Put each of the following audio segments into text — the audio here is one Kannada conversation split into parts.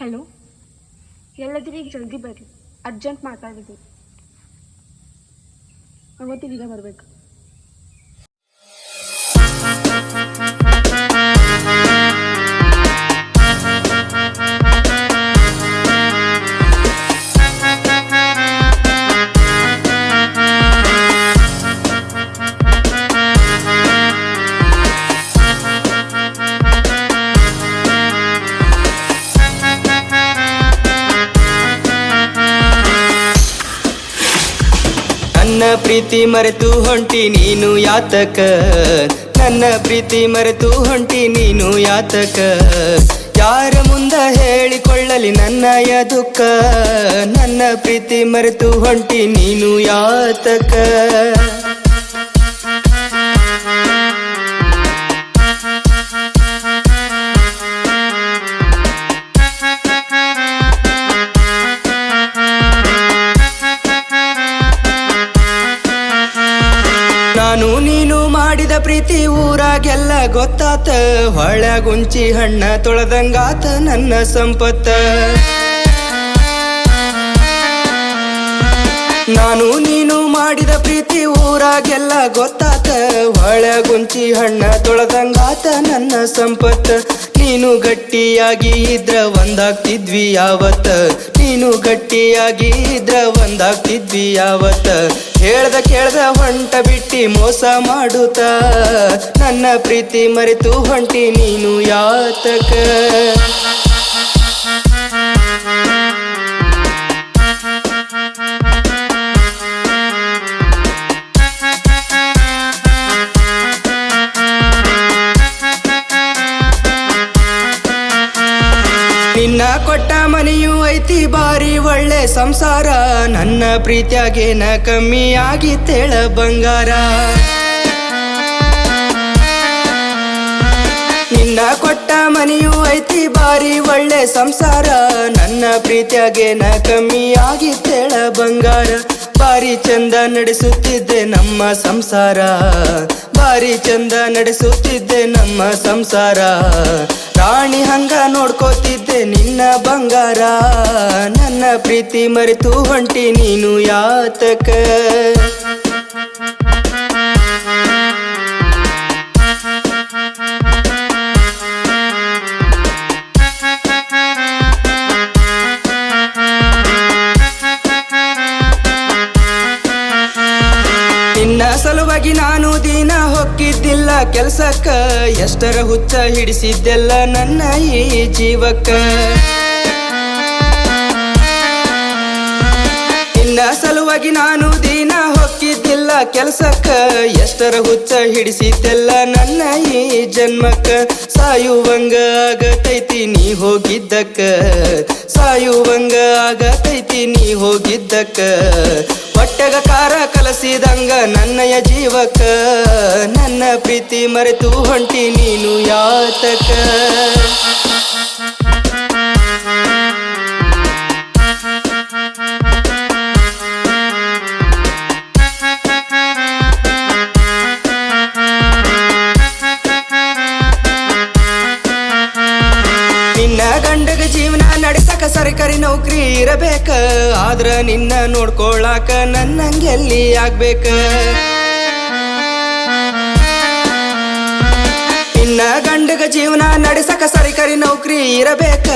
ಹಲೋ? ಎಲ್ಲದಿರಿ ಈಗ ಜಲ್ದಿ ಬರ್ರಿ. ಅರ್ಜೆಂಟ್ ಮಾತಾಡಿದ್ವಿ ಅವತ್ತಿಗೆ ಬರಬೇಕು. ಪ್ರೀತಿ ಮರೆತು ಹೊಂಟಿ ನೀನು ಯಾತಕ? ನನ್ನ ಪ್ರೀತಿ ಮರೆತು ಹೊಂಟಿ ನೀನು ಯಾತಕ? ಯಾರ ಮುಂದ ಹೇಳಿಕೊಳ್ಳಲಿ ನನ್ನ ದುಃಖ ನನ್ನ ಪ್ರೀತಿ ಮರೆತು ಹೊಂಟಿ ನೀನು ಯಾತಕ? ಪ್ರೀತಿ ಊರಾಗೆಲ್ಲ ಗೊತ್ತಾತ. ಹೊಳಗುಂಚಿ ಹಣ್ಣ ತೊಳೆದಂಗಾತ ನನ್ನ ಸಂಪತ್ತ. ನಾನು ನೀನು ಮಾಡಿದ ಪ್ರೀತಿ ಊರಾಗೆಲ್ಲ ಗೊತ್ತಾತ. ಹೊಳಗುಂಚಿ ಹಣ್ಣ ತೊಳೆದಂಗಾತ ನನ್ನ ಸಂಪತ್ತ. ನೀನು ಗಟ್ಟಿಯಾಗಿ ಇದ್ರ ಒಂದಾಗ್ತಿದ್ವಿ ಯಾವತ್ತ. ನೀನು ಗಟ್ಟಿಯಾಗಿ ಇದ್ರ ಒಂದಾಗ್ತಿದ್ವಿ ಯಾವತ್ತ. ಹೇಳ್ದ ಕೇಳ್ದ ಹೊಂಟ ಬಿಟ್ಟಿ ಮೋಸ ಮಾಡುತ್ತ. ನನ್ನ ಪ್ರೀತಿ ಮರೆತು ಹೊಂಟಿ ನೀನು ಯಾತಕ? ನಿನ್ನ ಕೊಟ್ಟ ಮನೆಯೂ ಐತಿ ಬಾರಿ ಒಳ್ಳೆ ಸಂಸಾರ. ನನ್ನ ಪ್ರೀತಿಯಾಗೇನ ಕಮ್ಮಿ ಆಗಿತ್ತೇಳ ಬಂಗಾರ. ನಿನ್ನ ಕೊಟ್ಟ ಮನೆಯೂ ಐತಿ ಬಾರಿ ಒಳ್ಳೆ ಸಂಸಾರ. ನನ್ನ ಪ್ರೀತಿಯಾಗೇನ ಕಮ್ಮಿ ಆಗಿತ್ತೇಳ ಬಂಗಾರ. ಬಾರಿ ಚಂದ ನಡೆಸುತ್ತಿದ್ದೆ ನಮ್ಮ ಸಂಸಾರ. ಬಾರಿ ಚಂದ ನಡೆಸುತ್ತಿದ್ದೆ ನಮ್ಮ ಸಂಸಾರ. ರಾಣಿ ಹಂಗ ನೋಡ್ಕೋತಿದ್ದೆ ನಿನ್ನ ಬಂಗಾರ. ನನ್ನ ಪ್ರೀತಿ ಮರೆತು ಹೊಂಟಿ ನೀನು ಯಾತಕ? ಸಲುವಾಗಿ ನಾನು ದಿನ ಹೊಕ್ಕಿದ್ದಿಲ್ಲ ಕೆಲ್ಸಕ್ಕ, ಎಷ್ಟರ ಹುಚ್ಚ ಹಿಡಿಸಿದ್ದೆಲ್ಲ ನನ್ನ ಈ ಜೀವಕ್ಕ. ಇನ್ನ ಸಲುವಾಗಿ ನಾನು ದಿನ ಹೊಕ್ಕಿದ್ದಿಲ್ಲ ಕೆಲ್ಸಕ್ಕ, ಎಷ್ಟರ ಹುಚ್ಚ ಹಿಡಿಸಿದ್ದೆಲ್ಲ ನನ್ನ ಈ ಜನ್ಮಕ್ಕ. ಸಾಯುವಂಗ ಆಗತೈತಿ ನೀ ಹೋಗಿದ್ದಕ್ಕ, ಸಾಯುವಂಗ ಆಗತೈತಿ ನೀ ಹೋಗಿದ್ದಕ್ಕ. ಹೊಟ್ಟೆಗ ಕಾರ ಕಲಸಿದಂಗ ನನ್ನಯ ಜೀವಕ ನನ್ನ ಪ್ರೀತಿ ಮರೆತು ಹೊಂಟಿ ನೀನು ಯಾತಕ? ನಿನ್ನ ಗಂಡಗ ಜೀವನ ನಡೆಸಕ ಸರ್ಕಾರಿ ನೌಕರಿ ಇರಬೇಕ. ಆದ್ರ ನಿನ್ನ ನೋಡ್ಕೊಳಾಕ ನನ್ನಂಗೆಲ್ಲಿ ಆಗ್ಬೇಕ? ನಿನ್ನ ಗಂಡಗ ಜೀವನ ನಡೆಸಕ ಸರ್ಕಾರಿ ನೌಕರಿ ಇರಬೇಕ.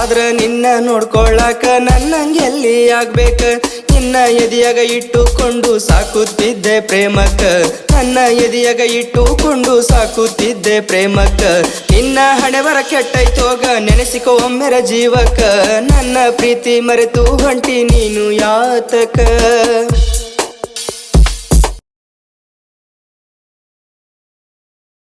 ಆದ್ರ ನಿನ್ನ ನೋಡ್ಕೊಳಾಕ ನನ್ನಂಗೆಲ್ಲಿ ಆಗ್ಬೇಕ? ನಿನ್ನ ಎದಿಯಾಗ ಇಟ್ಟುಕೊಂಡು ಸಾಕುತ್ತಿದ್ದೆ ಪ್ರೇಮಕ್ಕ. ನನ್ನ ಎದಿಯಾಗ ಇಟ್ಟುಕೊಂಡು ಸಾಕುತ್ತಿದ್ದೆ ಪ್ರೇಮಕ್ಕ. ನಿನ್ನ ಹಣೆವರ ಕೆಟ್ಟೈತೋಗ ನೆನೆಸಿಕೋ ಒಮ್ಮೆರ ಜೀವಕ್ಕ. ನನ್ನ ಪ್ರೀತಿ ಮರೆತು ಹೊಂಟಿ ನೀನು ಯಾತಕ